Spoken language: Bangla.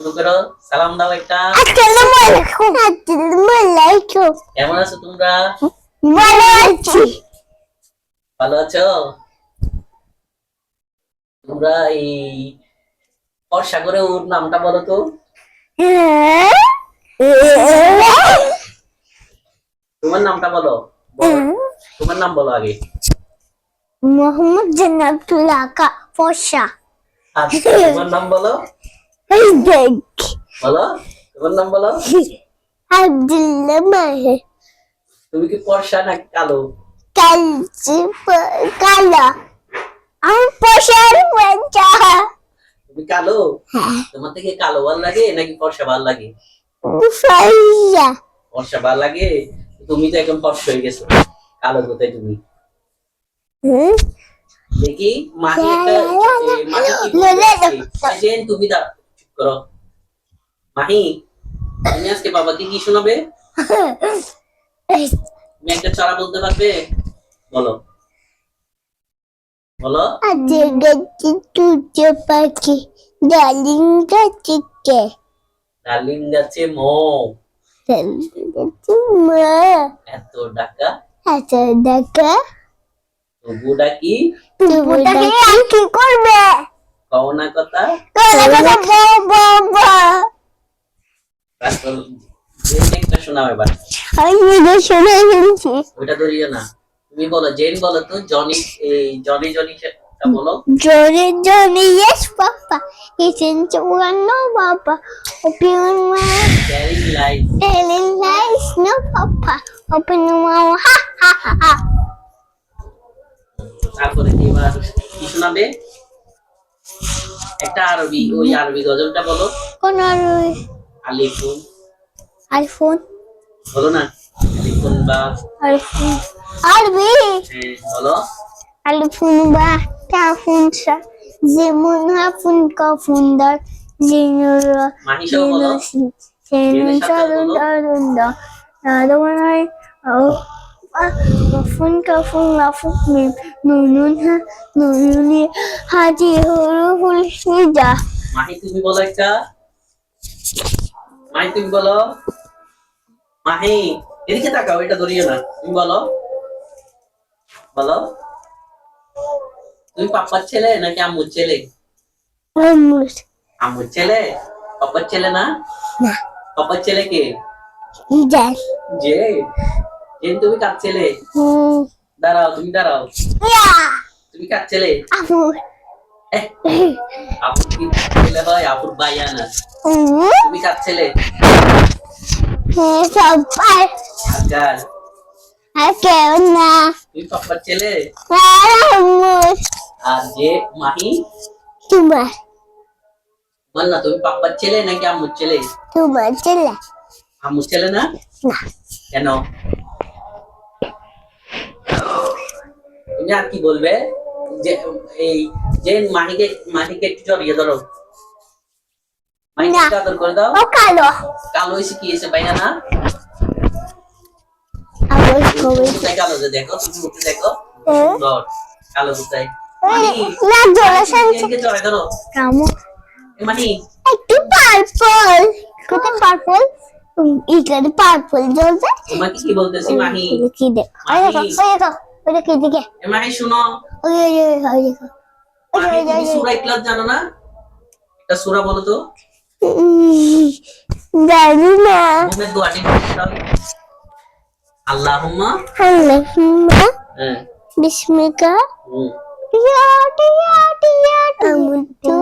শুরু করো সালাম দাও একটা আসসালামু আলাইকুম। আসসালামু আলাইকুম। কেমন আছো তোমরা? ভালো আছি। ভালো আছো? তোমরা এই বর্ষাগরে ওর নামটা বলো তো। তোমার নামটা বলো। তোমার নাম বলো আগে। মোহাম্মদ ফসা আচ্ছা তোমার নাম বলো। এই বলো তোমার নাম বলো আব্দুল্লাহ মাহে তুমি কি ফর্সা না কালো কালচি কালা আমি ফসার বাচ্চা তুমি কালো তোমার থেকে কালো ভালো লাগে নাকি ফর্সা ভালো লাগে ফসা ফর্সা ভালো লাগে তুমি তো একদম ফর্সা হয়ে গেছো কালো কোথায় তুমি দেখি মাহি একটা এ, মাহি কি বলতে চাচ্ছে? এই যে তুমি দা চুপ করো। মাহি তুমি আজকে বাবাকে কি শোনাবে? তুমি একটা চড়া বলতে পারবে? বলো। বলো। আজকে গেছি তুজো পাখি ডালিং গাছে কে মৌ। গাছে মা এত ডাকা। দেখা তবু ডাকি। তুমি কি করবে? কও না কথা। তারপর একটা শোনাও এবার। আমি নিজে শুনে ফেলছি। ওইটা ধরিও না। তুমি বলো জেন বলো তো জনি এই জনি জনি বলো। জোরে জোরে ইয়েস পাপা ইসেন চুয়ানো বাবা open ma caring life telling lies no papa open ma ha ha হা হা তারপরে কি এবার কি শোনাবে? একটা আরবি ওই আরবি গজলটা বলো। কোন আর আলিফুন। আইফোন বলো না আলিফুন বা আইফোন আরবি। হ্যাঁ বলো। আইফোন বা টাফুন সা। যেমন হাফুন কফুন দার। জিনুর বলো। জিনুর সারুন দারুণ দা। নাদমানাই ও কফুন কফুন লাফুক মিম নুনুন হা নুনুনি হাজি সিজা মাহি তুমি বলো একটা। মাহি তুমি বলো। মাহি এদিকে তাকাও এটা ধরিও না। তুমি বলো। বলো। তুমি পাপ্পার ছেলে নাকি আম্মুর ছেলে? আম্মুর ছেলে? পাপ্পার ছেলে না? না। পাপ্পার ছেলে কে? যে জেন তুমি কার ছেলে? দাঁড়াও তুমি দাঁড়াও। তুমি কার ছেলে? আমুর ছেলে হয় আপুর বাইয়া না। তুমি কার ছেলে? আজকাল আর কেউ না। তুমি পাপ্পার ছেলে? আর যে মাহি? তোমার। বল না তুমি পাপ্পার ছেলে নাকি আম্মুর ছেলে? তোমার ছেলে। আম্মুর ছেলে না। কেন? তুমি আর কি বলবে? যে এই যে মাহিকে মাহিকে একটু জড়িয়ে ধরো। মাহিকে আদর করে দাও। ও কালো। কালো এসে কি এসে পাই না? আমুর কবি কোথায় কালো যে দেখো তুমি মুখে দেখো। সুন্দর কালো কোথায়? না জোরে শান্তি জেনকে ধরো। কামু। এ একটু পার্পল কোথায় পার্পল এখানে পার্পল জ্বলছে তোমাকে কি বলতেছি মাহি কি দেখ দেখো দেখো। ওই দেখো এদিকে। এ মাহি শুনো। ওই ওই ওই ওই দেখো ওই। সূরা ইখলাস জানো না? একটা সূরা বলো তো। জানি না। মুখের দোয়াটি বলে দাও আল্লাহুম্মা। আল্লাহুম্মা। হ্যাঁ। বিসমিকা। টিয়া টিয়া টিয়া আমুতু